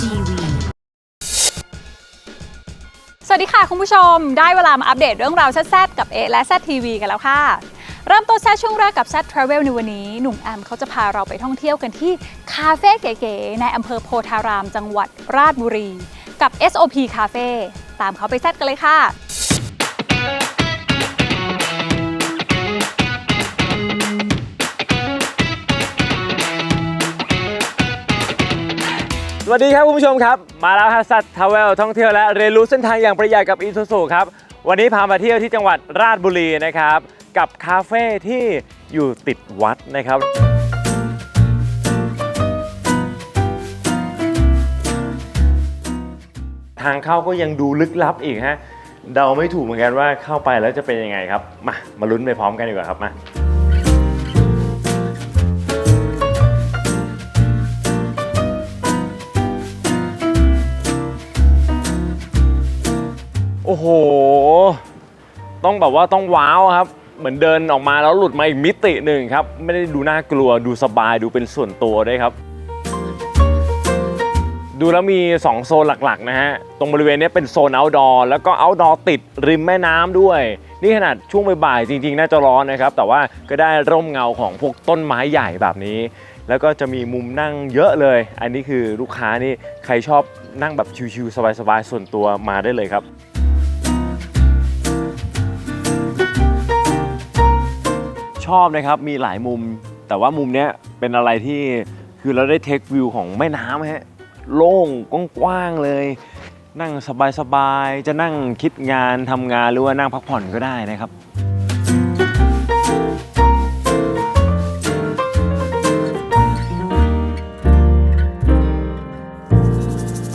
TV สวัสดีค่ะคุณผู้ชม ได้เวลามาอัปเดตเรื่องราวแซ่บๆกับเอและแซดทีวีกันแล้วค่ะ เริ่มต้นแซดช่วงแรกกับแซดทราเวลในวันนี้ หนุ่มแอมเขาจะพาเราไปท่องเที่ยวกันที่คาเฟ่เก๋ๆในอำเภอโพธารามจังหวัดราชบุรี กับ SOP Cafe ตามเขาไปแซดกันเลยค่ะ สวัสดีครับคุณผู้ชมครับ มาแล้วฮัสซัตทาวเวลท่องเที่ยวและเรียนรู้เส้นทางอย่างประหยัดกับอีซูซูครับ วันนี้พามาเที่ยวที่จังหวัดราชบุรีนะครับ กับคาเฟ่ที่อยู่ติดวัดนะครับทางเข้าก็ยังดูลึกลับอีกฮะเดาไม่ถูกเหมือนกันว่าเข้าไปแล้วจะเป็นยังไงครับ มา มาลุ้นไปพร้อมกันดีกว่าครับมา โอ้โห ต้องแบบว่าต้องว้าวครับ เหมือนเดินออกมาแล้วหลุดมาอีกมิติหนึ่งครับ ไม่ได้ดูน่ากลัวดูสบายดูเป็นส่วนตัวด้วยครับ ดูแล้วมี 2 โซนหลักๆ นะฮะ ตรงบริเวณนี้เป็นโซน outdoor แล้วก็ outdoor ติดริมแม่น้ำด้วย นี่ขนาดช่วงบ่ายๆจริงๆ น่าจะร้อนนะครับ แต่ว่าก็ได้ร่มเงาของพวกต้นไม้ใหญ่แบบนี้แล้วก็จะมีมุมนั่งเยอะเลย อันนี้คือลูกค้านี่ใครชอบนั่งแบบชิลๆสบายๆ ส่วนตัวมาได้เลยครับ ชอบนะครับมีหลายมุม แต่ว่ามุมเนี้ยเป็นอะไรที่คือเราได้เทควิวของแม่น้ำฮะโล่งกว้างๆเลย นั่งสบายๆจะนั่งคิดงานทำงานหรือว่านั่งพักผ่อนก็ได้นะครับ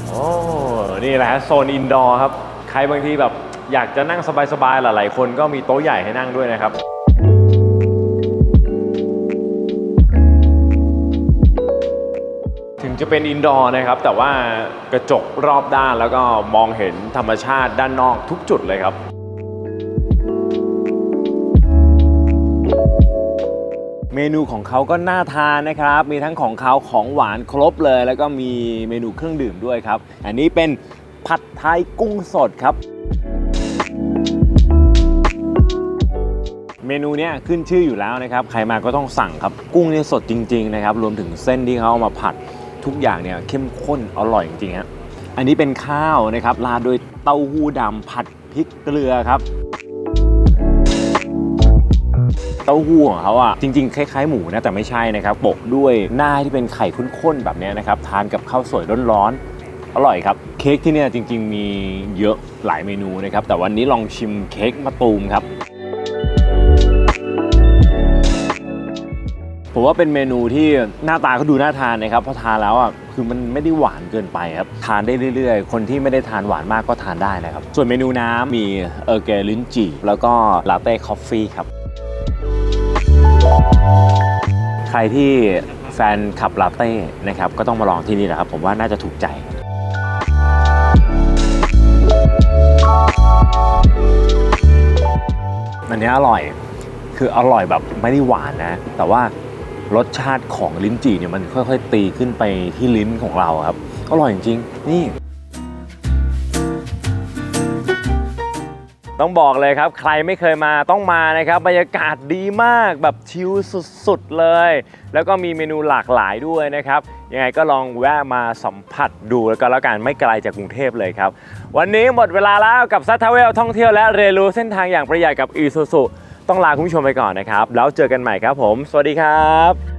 โอ้นี่แหละฮะโซนอินดอร์ครับ ใครบางทีแบบอยากจะนั่งสบายๆ หลายๆ คนก็มีโต๊ะใหญ่ให้นั่งด้วยนะครับ จะเป็นอินดอร์นะครับ แต่ว่ากระจกรอบด้านแล้วก็มองเห็นธรรมชาติด้านนอกทุกจุดเลยครับ เมนูของเขาก็น่าทานนะครับ มีทั้งของเขาของหวานครบเลย แล้วก็มีเมนูเครื่องดื่มด้วยครับ อันนี้เป็นผัดไทยกุ้งสดครับเมนูเนี้ยขึ้นชื่ออยู่แล้วนะครับ ใครมาก็ต้องสั่งครับ กุ้งเนี่ยสดจริง ๆ นะครับ รวมถึงเส้นที่เขาเอามาผัด ทุกอย่างเนี่ยเข้มข้นอร่อยจริงๆฮะอันนี้เป็นข้าวนะครับราดด้วยเต้าหู้ดำผัดพริกเกลือครับ เต้าหู้ของเขาอะจริงๆ คล้ายๆหมูนะแต่ไม่ใช่นะครับโปะด้วยหน้าที่เป็นไข่ข้นๆแบบนี้นะครับทานกับข้าวสวยร้อนๆอร่อยครับ เค้กที่เนี่ยจริง ๆ มีเยอะหลายเมนูนะครับแต่วันนี้ลองชิมเค้กมะตูมครับ ผมว่าเป็นเมนูที่หน้าตาก็ดูน่าทานนะครับพราะทานแล้วอะคือมันไม่ได้หวานเกินไปครับทานได้เรื่อยๆ คนที่ไม่ได้ทานหวานมากก็ทานได้นะครับ ส่วนเมนูน้ำมีเออร์เกลินจีแล้วก็ลาเต้คอฟฟี่ครับ ใครที่แฟนขับลาเต้นะครับก็ต้องมาลองที่นี่แหละครับ ผมว่าน่าจะถูกใจอันนี้อร่อยคืออร่อยแบบไม่ได้หวานนะ แต่ว่า รสชาติของลิ้นจี่เนี่ยมันค่อยๆ ตีขึ้นไปที่ลิ้นของเราครับ อร่อยจริงๆนี่ ต้องบอกเลยครับ ใครไม่เคยมาต้องมานะครับ บรรยากาศดีมากแบบชิลสุดๆเลย แล้วก็มีเมนูหลากหลายด้วยนะครับ ยังไงก็ลองแวะมาสัมผัสดูแล้วก็แล้วกันไม่ไกลจากกรุงเทพเลยครับ วันนี้หมดเวลาแล้วกับซัทเทเวลท่องเที่ยวและเรียนรู้เส้นทางอย่างประหยัดกับอีซูซู ต้องลาคุณผู้ชมไปก่อนนะครับ แล้วเจอกันใหม่ครับผม สวัสดีครับ